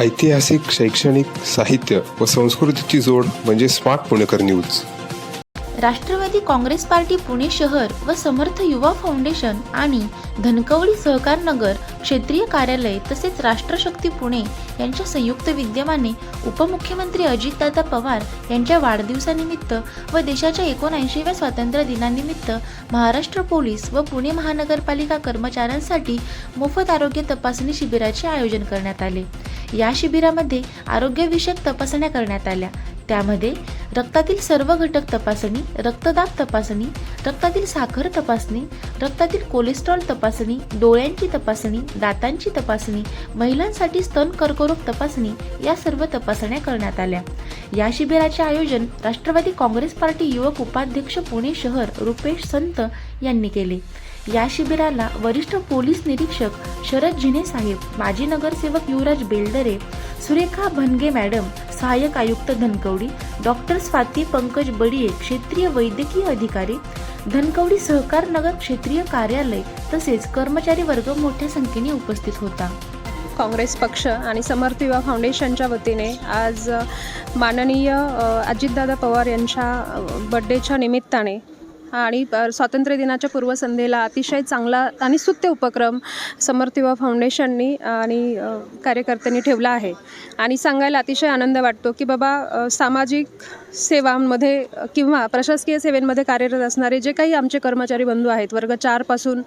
ऐतिहासिक शैक्षणिक साहित्य व संस्कृतीची जोड म्हणजे स्मार्ट पुणेकर news. Rashtravadi Congress party Pune शहर व समर्थ युवा फाउंडेशन आणि धनकवडी सहकार नगर क्षेत्रीय कार्यालय तसेच राष्ट्रशक्ती पुणे यांच्या संयुक्त विद्यमाने उपमुख्यमंत्री अजितदादा पवार यांच्या वाढदिवसानिमित्त व देशाच्या एकोणऐंशीव्या स्वातंत्र्य दिनानिमित्त महाराष्ट्र पोलीस व पुणे महानगरपालिका कर्मचाऱ्यांसाठी मोफत आरोग्य तपासणी शिबिराचे आयोजन करण्यात आले. या शिबिरामध्ये आरोग्यविषयक तपासण्या करण्यात आल्या. त्यामध्ये रक्तातील सर्व घटक तपासणी रक्तदाब तपासणी रक्तातील साखर तपासणी रक्तातील कोलेस्ट्रॉल तपासणी डोळ्यांची तपासणी दातांची तपासणी महिलांसाठी स्तन कर्करोग तपासणी या सर्व तपासण्या करण्यात आल्या. या शिबिराचे आयोजन राष्ट्रवादी काँग्रेस पार्टी युवक उपाध्यक्ष पुणे शहर रुपेश संत यांनी केले. या शिबिराला वरिष्ठ पोलीस निरीक्षक शरद जिने साहेब माजी नगरसेवक युवराज बेलदरे सुरेखा भनगे मॅडम सहाय्यक आयुक्त धनकवडी डॉक्टर स्वाती पंकज बडिये क्षेत्रीय वैद्यकीय अधिकारी धनकवडी सहकार नगर क्षेत्रीय कार्यालय तसेच कर्मचारी वर्ग मोठ्या संख्येने उपस्थित होता. काँग्रेस पक्ष आणि समर्थ युवा फाउंडेशनच्या वतीने आज माननीय अजितदादा पवार यांच्या बड्डेच्या निमित्ताने आणि स्वातंत्र्य दिनाच्या पूर्वसंध्येला अतिशय चांगला आणि स्तुत्य उपक्रम समर्थ युवा फाउंडेशननी आणि कार्यकर्त्यांनी ठेवला आहे. आणि सांगायला अतिशय आनंद वाटतो की बाबा सामाजिक सेवांमध्ये किंवा प्रशासकीय सेवेंमध्ये कार्यरत असणारे जे काही आमचे कर्मचारी बंधू आहेत वर्ग चारपासून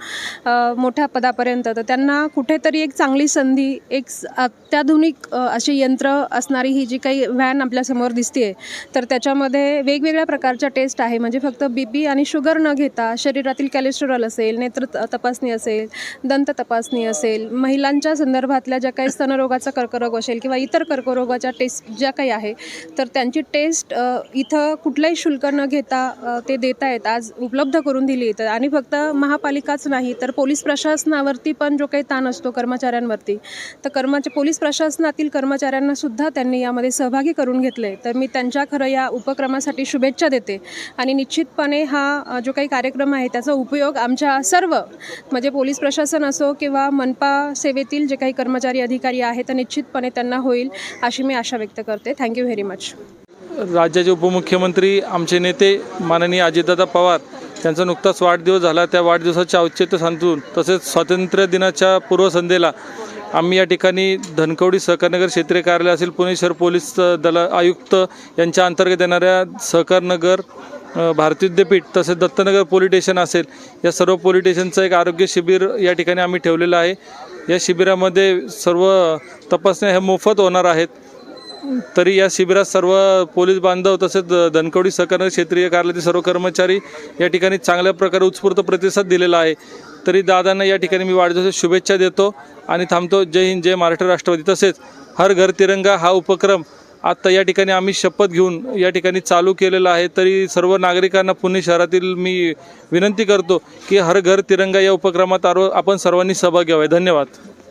मोठ्या पदापर्यंत तर त्यांना कुठेतरी एक चांगली संधी एक स- अत्याधुनिक अशी यंत्र असणारी ही जी काही व्हॅन आपल्यासमोर दिसते तर त्याच्यामध्ये वेगवेगळ्या प्रकारच्या टेस्ट आहे. म्हणजे फक्त बी पी आणि शुगर न घेता शरीरातील कॅलेस्ट्रॉल असेल नेत्र तपासणी असेल दंत तपासणी असेल महिलांच्या संदर्भातल्या ज्या काही स्तनरोगाचा कर्करोग असेल किंवा इतर कर्करोगाच्या टेस्ट ज्या काही आहे तर त्यांची टेस्ट इथं कुठलंही शुल्क न घेता ते देत आहेत आज उपलब्ध करून दिली. तर आणि फक्त महापालिकाच नाही तर पोलीस प्रशासनावरती पण जो काही ताण असतो कर्मचाऱ्यांवरती तर कर्मचा पोलीस प्रशासनातील कर्मचाऱ्यांना सुद्धा त्यांनी यामध्ये सहभागी करून घेतले तर मी त्यांच्या खरं या उपक्रमासाठी शुभेच्छा देते. आणि निश्चितपणे हा हा जो काही कार्यक्रम आहे त्याचा उपयोग आमच्या सर्व म्हणजे पोलीस प्रशासन असो किंवा मनपा सेवेतील जे काही कर्मचारी अधिकारी आहेत तर निश्चितपणे त्यांना होईल अशी मी आशा व्यक्त करते. थँक्यू व्हेरी मच राज्याचे उपमुख्यमंत्री आमचे नेते माननीय अजितदादा पवार त्यांचा नुकताच वाढदिवस झाला. त्या वाढदिवसाचे औचित्य सांगून तसेच स्वातंत्र्य दिनाच्या पूर्वसंध्येला आम्ही या ठिकाणी धनकवडी सहकारनगर क्षेत्रीय कार्यालय असेल पुणे शहर पोलीस दल आयुक्त यांच्या अंतर्गत येणाऱ्या सहकारनगर भारती विद्यापीठ तसेच दत्तनगर पोलीस स्टेशन असेल या सर्व पोलीस स्टेशनचं एक आरोग्य शिबिर या ठिकाणी आम्ही ठेवलेलं आहे. या शिबिरामध्ये सर्व तपासण्या ह्या मोफत होणार आहेत. तरी या शिबिरात सर्व पोलीस बांधव तसेच धनकवडी सहकार क्षेत्रीय कार्यालयातील सर्व कर्मचारी या ठिकाणी चांगल्या प्रकारे उत्स्फूर्त प्रतिसाद दिलेला आहे. तरी दादांना या ठिकाणी मी वाढदिवसाच्या शुभेच्छा देतो आणि थांबतो. जय हिंद जय महाराष्ट्र राष्ट्रवादी. तसेच हर घर तिरंगा हा उपक्रम आत्ता या ठिकाणी आम्ही शपथ घेऊन या ठिकाणी चालू केलेलं आहे. तरी सर्व नागरिकांना पुणे शहरातील मी विनंती करतो की हर घर तिरंगा या उपक्रमात आरो आपण सर्वांनी सहभाग घ्यावा धन्यवाद.